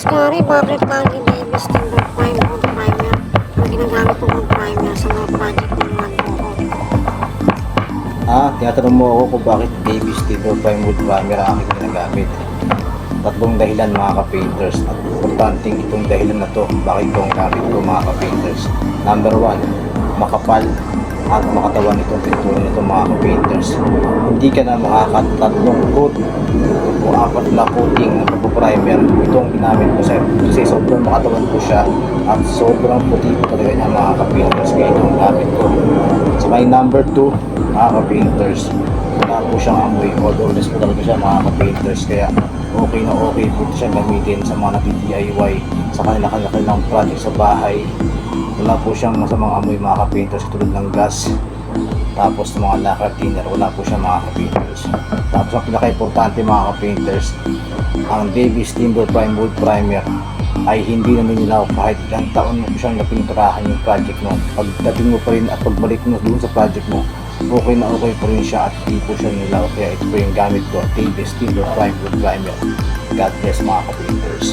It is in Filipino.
Boss Gary, bakit lagi Davis Timber Prime wood primer ang ginagamit ko wood primer sa mga project ng mga buko? Ah, tinatanong mo ako kung bakit Davis Timber Prime Wood Primer ang aking ginagamit. Tatlong dahilan mga ka-painters at importanteng itong dahilan na to bakit itong gamit ko mga ka-painters. Number one, makapal at makatawan itong pintura nito mga ka-painters. Hindi ka na makakatatlong coat o apat na coating na pagpo-primer. Ito ang ginamit ko sir kasi sobrang makatawan ko siya at sobrang puti ko talaga niya mga ka-painters kaya ito ang gamit ko. So my number 2, mga ka-painters, wala po siyang amoy. Odorless po talaga siya mga ka-painters. Kaya okay na okay po siya gamitin sa mga nag-DIY sa kanila-kanilang project sa bahay. Wala po siyang masamang amoy mga ka-painters tulad ng gas. Tapos mga lacquer thinner, wala po siya mga ka-painters. Tapos ang pinaka-importante mga ka-painters, ang Davis Timber Prime Wood Primer ay hindi na ninilaw kahit ilang taon mo siyang napinturahan yung project mo. Pagdating mo pa rin at pagbalik mo doon sa project mo, okay na okay pa rin siya at hindi po siya nilaw. Kaya ito po yung gamit ko, Davis Timber Prime Wood Primer. God bless mga ka-painters.